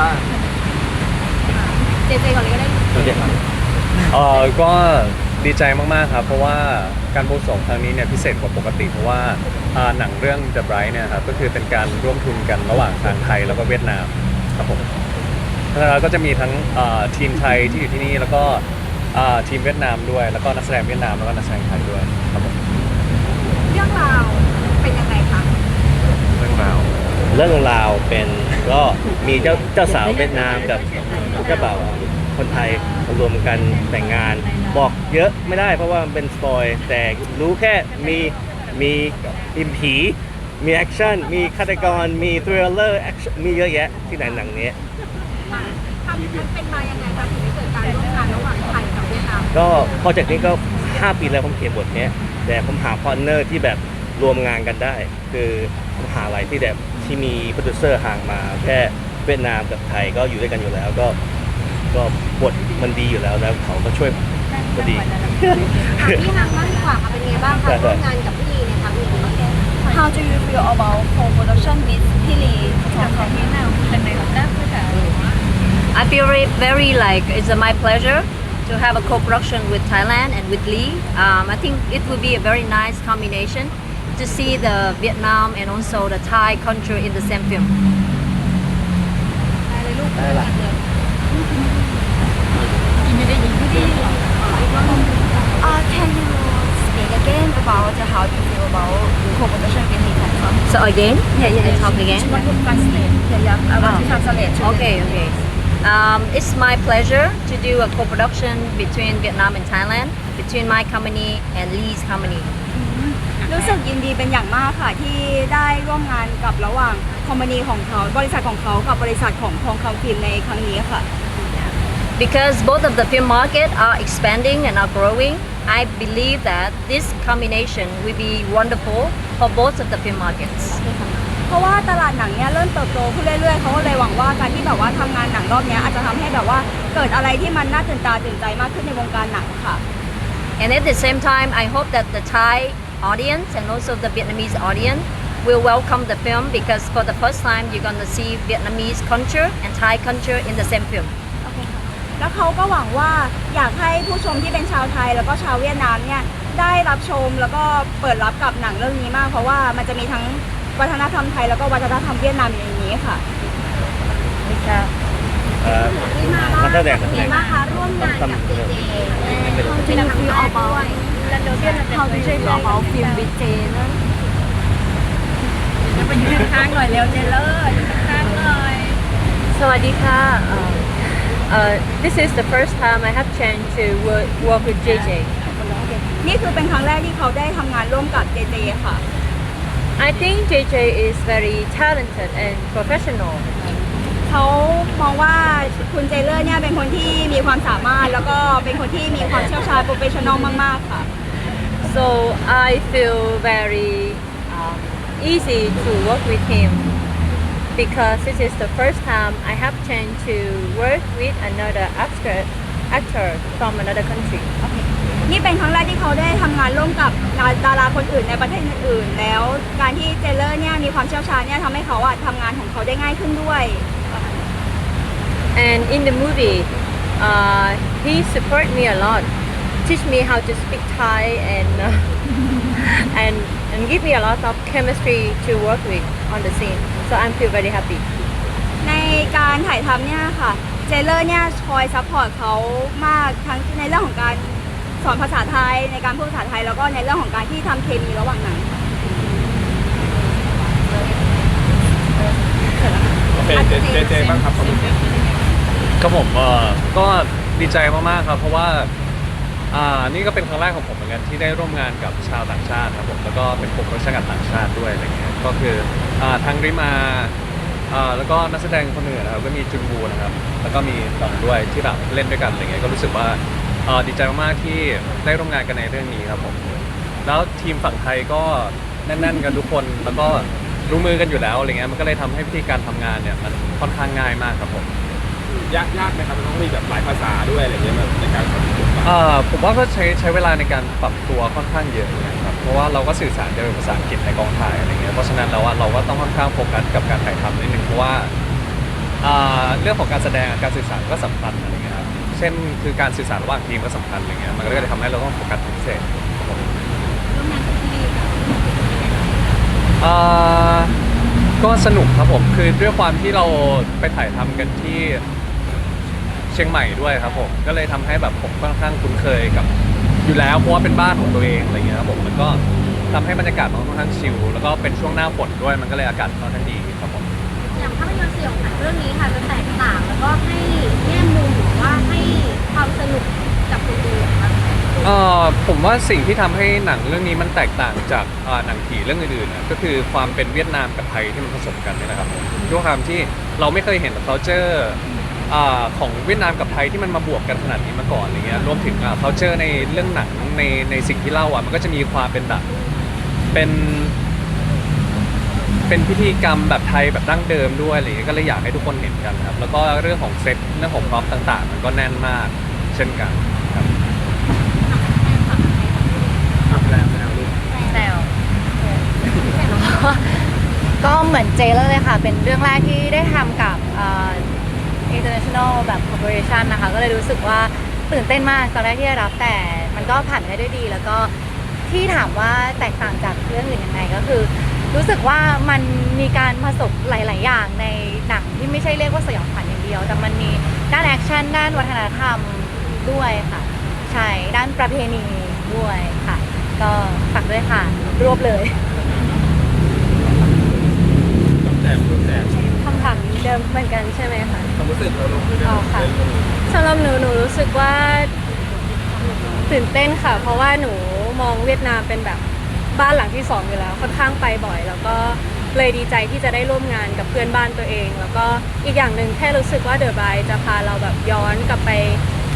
บ้าง เจเจก่อนเลยก็ได้เออก็ดีใจมากๆครับ เพราะว่าการบวงสรวงครั้งนี้เนี่ยพิเศษกว่าปกติ เพราะว่าอ่าหนังเรื่อง The Bright เนี่ยครับก็คือเป็นการร่วมทุนกันระหว่างทางไทยแล้วก็เวียดนามครับผมแล้วก็จะมีทั้งอ่าทีมไทยที่อยู่ที่นี่แล้วก็อ่าทีมเวียดนามด้วย แล้วก็นักแสดงเวียดนามแล้วก็นักแสดงไทยด้วยครับผม เรื่องราวเป็นยังไงคะ เรื่องราว เรื่องราวเป็นก็มีเจ้าเจ้าสาวเวียดนามกับเจ้าบ่าวคนไทยรวมกันแต่งงาน บอกเยอะไม่ได้เพราะว่ามันเป็นสปอยแต่รู้แค่มีมีอิมผีมีแอคชั่นมีฆาตกรมีทริลเลอร์แอคชั่นมีเยอะแยะที่ไหนหนังนี้ทำเป็นมายังไงคะถึงได้เกิดการร่วมงานระหว่างไทยกับเวียดนามก็โปรเจกต์นี้ก็ 5 ปีแล้วผมเขียนบทนี้แต่ผมหาพาร์ทเนอร์ที่แบบรวมงานกันได้ คือผมหาอะไรที่แบบ ที่มีโปรดิวเซอร์ห่างมาแค่เวียดนามกับไทยก็อยู่ด้วยกันอยู่แล้ว ก็ก็บทมันดีอยู่แล้วแล้วเขาก็ช่วยก็ดีพี่ฮังบ้างดีกว่าค่ะเป็นไงบ้างคะได้ได้ร่วมงานกับพี่ลีในครั้งนี้ How do you feel about co-production with Pili from Vietnam? Lần này hợp tác với cả I feel very, very like it's my pleasure to have a co-production with Thailand and with Lee. Um, I think it will be a very nice combination to see the Vietnam and also the Thai culture in the same film. ได้ละ Uh, can you speak again about how you feel about co-production with Lee Thai So again, yeah, yeah, talk again. want to translate. Yeah, yeah. I want to translate. Okay, okay. Um, it's my pleasure to do a co-production between Vietnam and Thailand, between my company and Lee's company. รู้สึกยินดีเป็นอย่างมากค่ะที่ได้ร่วมงานกับระหว่างคอมพานีของเขาบริษัทของเขากับบริษัทของทองคำฟิล์มในครั้งนี้ค่ะ Because both of the film market are expanding and are growing, I believe that this combination will be wonderful for both of the film markets. เพราะว่าตลาดหนังเนี่ยเริ่มเติบโตขึ้นเรื่อยๆเขาก็เลยหวังว่าการที่แบบว่าทำงานหนังรอบเนี้ยอาจจะทำให้แบบว่าเกิดอะไรที่มันน่าตื่นตาตื่นใจมากขึ้นในวงการหนังค่ะ And at the same time, I hope that the Thai audience and also the Vietnamese audience will welcome the film because for the first time you're going to see Vietnamese culture and Thai culture in the same film. โอเคค่ะแล้วเขาก็หวังว่าอยากให้ผู้ชมที่เป็นชาวไทยแล้วก็ชาวเวียดนามเนี่ยได้รับชมแล้วก็เปิดรับกับหนังเรื่องนี้มาก เพราะว่ามันจะมีทั้งวัฒนธรรมไทยแล้วก็วัฒนธรรมเวียดนามอยู่ในนี้ค่ะเอ่อที่มานับ้ากงแสดงเป็นไงบ้างคะร่วมงานกับเจเจ How do you feel about How do you feel about film with Jay นะไปยืนข้างหน่อยเร็วเจเลอร์ยืนข้างหน่อย Sawadika. Um, uh, this is the first time I have chance to work, work with JJ. นี่คือเป็นครั้งแรกที่เขาได้ทำงานร่วมกับเจเจค่ะ I think JJ is very talented and professional. เขามองว่าคุณเจเลอร์เนี่ยเป็นคนที่มีความสามารถ แล้วก็เป็นคนที่มีความเชี่ยวชาญโปรเฟชชั่นอลมากๆค่ะ So I feel very um, easy to work with him because this is the first time I have chance to work with another actor, actor from another country. นี่เป็นครั้งแรกที่เขาได้ทำงานร่วมกับดาราคนอื่นในประเทศอื่นๆแล้วการที่เจเลอร์เนี่ยมีความเชี่ยวชาญเนี่ยทำให้เขาอะทำงานของเขาได้ง่ายขึ้นด้วย And in the movie, uh, he support me a lot, teach me how to speak Thai and uh, and and give me a lot of chemistry to work with on the scene. So I feel very happy. ในการถ่ายทำเนี่ยค่ะเจเลอร์เนี่ยคอยซัพพอร์ตเขามากทั้งในเรื่องของการสอนภาษาไทยในการพูดภาษาไทยแล้วก็ในเรื่องของการที่ทำเคมีระหว่างหนังค่ะโอเคเจเจเจบ้างครับขอบคุณ ก็ผมเออก็ดีใจมากๆครับ เพราะว่าอ่านี่ก็เป็นครั้งแรกของผมเหมือนกันที่ได้ร่วมงานกับชาวต่างชาติครับผมแล้วก็เป็นโปรโมชั่นกับต่างชาติด้วยอะไรเงี้ยก็คืออ่าทางริมาอ่าแล้วก็นักแสดงคนอื่นนะครับก็มีจุนบูนะครับแล้วก็มีตองด้วยที่แบบเล่นด้วยกันอะไรเงี้ยก็รู้สึกว่าอ่าดีใจมากๆที่ได้ร่วมงานกันในเรื่องนี้ครับผมแล้วทีมฝั่งไทยก็แน่นๆกันทุกคนแล้วก็รู้มือกันอยู่แล้วอะไรเงี้ยมันก็เลยทำให้วิธีการทำงานเนี่ยมันค่อนข้างง่ายมากครับผม ยากยากไหมครับมันต้องมีแบบหลายภาษาด้วยอะไรเงี้ยแบบในการทำบทบาทอ่าผมว่าก็ใช้ใช้เวลาในการปรับตัวค่อนข้างเยอะนะครับเพราะว่าเราก็สื่อสารกันเป็นภาษาอังกฤษในกองถ่ายอะไรเงี้ยเพราะฉะนั้นแล้วว่าเราก็ต้องค่อนข้างโฟกัสกับการถ่ายทำนิดนึงเพราะว่าอ่าเรื่องของการแสดงการสื่อสารก็สำคัญอะไรเงี้ยครับเช่นคือการสื่อสารระหว่างทีมก็สำคัญอะไรเงี้ยมันก็เลยทำให้เราต้องโฟกัสเป็นพิเศษครับผมร่วมงานกับพี่ลีค่ะอ่าก็สนุกครับผมคือด้วยความที่เราไปถ่ายทำกันที่ เชียงใหม่ด้วยครับผมก็เลยทำให้แบบผมค่อนข้างคุ้นเคยกับอยู่แล้วเพราะว่าเป็นบ้านของตัวเองอะไรเงี้ยครับผมมันก็ทำให้บรรยากาศมันค่อนข้างชิลแล้วก็เป็นช่วงหน้าฝนด้วยมันก็เลยอากาศค่อนข้างดีครับผม อย่างภาพยนตร์สยองขวัญเรื่องนี้ค่ะจะแตกต่างแล้วก็ให้แง่มุมหรือว่าให้ความสนุกกับคนดูอะค่ะเอ่อผมว่าสิ่งที่ทำให้หนังเรื่องนี้มันแตกต่างจากอ่าหนังผีเรื่องอื่นๆนะก็คือความเป็นเวียดนามกับไทยที่มันผสมกันนี่แหละครับผมด้วยความที่เราไม่เคยเห็น culture อ่าของเวียดนามกับไทยที่มันมาบวกกันขนาดนี้มาก่อนอะไรเงี้ยรวมถึงอ่า culture ในเรื่องหนังในในสิ่งที่เล่าอะมันก็จะมีความเป็นแบบเป็นเป็นพิธีกรรมแบบไทยแบบดั้งเดิมด้วยอะไรเงี้ยก็เลยอยากให้ทุกคนเห็นกันครับ แล้วก็เรื่องของเซตเรื่องของพร็อพต่างๆ มันก็แน่นมากเช่นกันครับครับแล้วแล้วลูกแซวก็เหมือนเจแล้วเลยค่ะ เป็นเรื่องแรกที่ได้ทำกับเอ่อ international แบบ corporation นะคะ ก็เลยรู้สึกว่าตื่นเต้นมากตอนแรกที่ได้รับแต่มันก็ผ่านไปได้ด้วยดี แล้วก็ที่ถามว่าแตกต่างจากเรื่องอื่นยังไงก็คือ รู้สึกว่ามันมีการผสมหลาย ๆ อย่างในหนังที่ไม่ใช่เรียกว่าสยองขวัญอย่างเดียว แต่มันมีด้านแอคชั่นด้านวัฒนธรรมด้วยค่ะ ใช่ด้านประเพณีด้วยค่ะ ก็ฝากด้วยค่ะรวบเลยแต่ลูกแต่ ถามเดิมเหมือนกันใช่ไหมคะความรู้สึกเราลูกอ๋อค่ะสำหรับหนูหนูรู้สึกว่าตื่นเต้นค่ะ เพราะว่าหนูมองเวียดนามเป็นแบบบ้านหลังที่สองอยู่แล้ว ค่อนข้างไปบ่อย แล้วก็เลยดีใจที่จะได้ร่วมงานกับเพื่อนบ้านตัวเอง แล้วก็อีกอย่างหนึ่งแค่รู้สึกว่าเดอะบายจะพาเราแบบย้อนกลับไป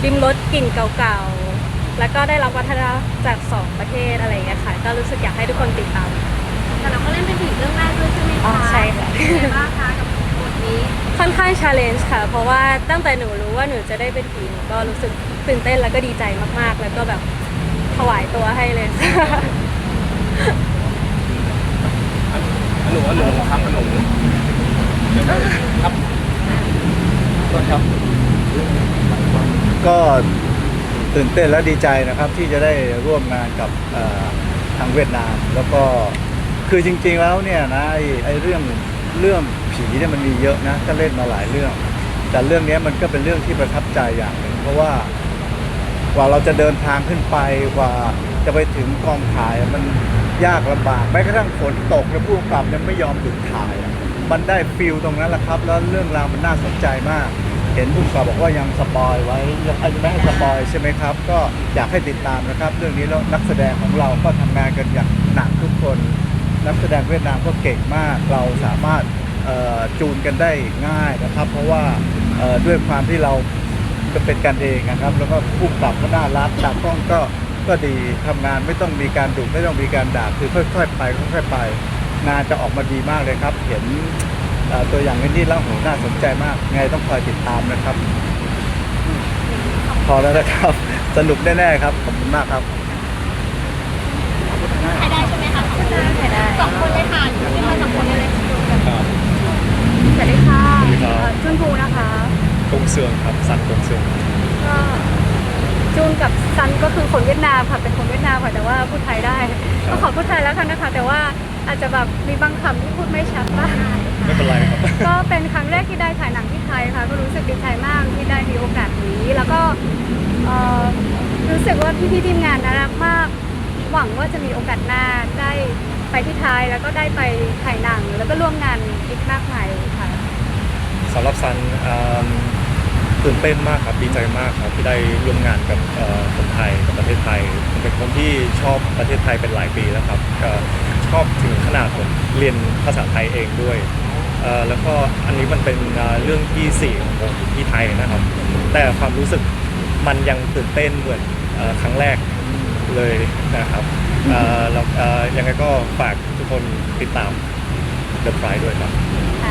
ริมรสกลิ่นเก่าๆ แล้วก็ได้รับวัฒนธรรมจากสองประเทศอะไรอย่างเงี้ยค่ะ ก็รู้สึกอยากให้ทุกคนติดตาม แต่เราก็เล่นเป็นผีเรื่องแรกด้วยใช่ไหมอ๋อคะใช่ค่ะเป็นไงบ้างคะกับบทนี้ค่ อนข้างชาเลนจ์ค่ะ เพราะว่าตั้งแต่หนูรู้ว่าหนูจะได้เป็นผีหนูก็รู้สึกตื่นเต้นแล้วก็ดีใจมากๆ แล้วก็แบบถวายตัวให้เลยหนูว่าหนูครับหนูครับ ก็ตื่นเต้นและดีใจนะครับที่จะได้ร่วมงานกับเอ่อทางเวียดนาม แล้วก็คือจริงๆแล้วเนี่ยนะไอ้ไอ้เรื่องเรื่อง ผีเนี่ยมันมีเยอะนะก็เล่นมาหลายเรื่อง แต่เรื่องนี้มันก็เป็นเรื่องที่ประทับใจอย่างหนึ่งเพราะว่ากว่าเราจะเดินทางขึ้นไปกว่าจะไปถึงกองถ่ายมันยากลำบากแม้กระทั่งฝนตกแล้วผู้กำกับยังไม่ยอมหยุดถ่ายมันได้ฟิลตรงนั้นแหละครับ แล้วเรื่องราวมันน่าสนใจมาก เห็นผู้กำกับบอกว่ายังสปอยไว้ยังไม่ให้สปอยใช่ไหมครับ ก็อยากให้ติดตามนะครับ เรื่องนี้แล้วนักแสดงของเราก็ทำงานกันอย่างหนักทุกคน นักแสดงเวียดนามก็เก่งมากเราสามารถ จูนกันได้ง่ายนะครับ เพราะว่าด้วยความที่เราจะเป็นกันเองนะครับ แล้วก็ผู้กำกับก็น่ารักตากล้องก็ก็ดีทำงานไม่ต้องมีการดุไม่ต้องมีการด่าคือค่อยๆไปค่อยๆไป งานจะออกมาดีมากเลยครับ เห็นตัวอย่างนี้แล้วโหน่าสนใจมาก ไงต้องคอยติดตามนะครับ พอแล้วนะครับ สนุกแน่ๆครับขอบคุณมากครับใครได้ใช่ไหมคะใครได้สองคนเลยค่ะที่มาสองคนเลย สวัสดีค่ะสวัสดีครับ เอ่อจุนภูนะคะ กงเสืองครับสันกงเสืองก็จูนกับซันก็คือคนเวียดนามค่ะ เป็นคนเวียดนามค่ะ แต่ว่าพูดไทยได้ ก็ขอพูดไทยแล้วกันนะคะ แต่ว่าอาจจะแบบมีบางคำที่พูดไม่ชัดบ้าง ไม่เป็นไรครับ ก็เป็นครั้งแรกที่ได้ถ่ายหนังที่ไทยค่ะ ก็รู้สึกดีใจมากที่ได้มีโอกาสนี้ แล้วก็เอ่อรู้สึกว่าพี่ๆทีมงานน่ารักมาก หวังว่าจะมีโอกาสหน้าได้ ไปที่ไทยแล้วก็ได้ไปถ่ายหนัง แล้วก็ร่วมงานอีกมากมายค่ะ สำหรับซันเอิ่มตื่นเต้นมากครับดีใจมากครับที่ได้ร่วมงานกับเอ่อคนไทยกับประเทศไทยผมเป็นคนที่ชอบประเทศไทยเป็นหลายปีแล้วครับก็ชอบถึงขนาดผมเรียนภาษาไทยเองด้วยเอ่อแล้วก็อันนี้มันเป็นเอ่อเรื่องที่สี่ของผมที่ไทยนะครับ แต่ความรู้สึกมันยังตื่นเต้นเหมือนเอ่อครั้งแรกเลยนะครับ เอ่อแล้วเอ่อยังไงก็ฝากทุกคนติดตาม The Pride ด้วยครับ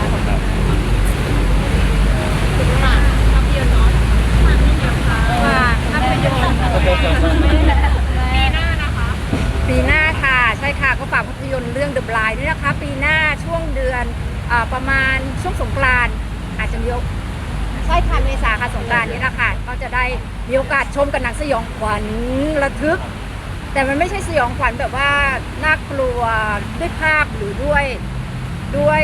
ขอบคุณครับ ฝากภาพยนตร์เนาะฝากภาพยนตร์ค่ะฝากภาพยนตร์ปีหน้านะคะ ปีหน้าค่ะ ใช่ค่ะ ก็ฝากภาพยนตร์เรื่อง The Blind ด้วยนะคะ ปีหน้าช่วงเดือนอาประมาณช่วงสงกรานต์อาจจะมีโอค่ะสงกรานต์นี้นะคะก็จะได้มีโอกาสชมกันหนังสยองขวัญระทึก แต่มันไม่ใช่สยองขวัญแบบว่าน่ากลัวด้วยภาพหรือด้วยด้วย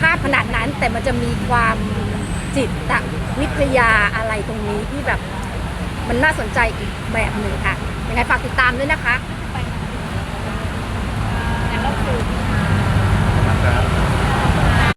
ภาพขนาดนั้น แต่มันจะมีความจิตวิทยาอะไรตรงนี้ที่แบบมันน่าสนใจอีกแบบหนึ่งค่ะยังไงฝากติดตามด้วยนะคะ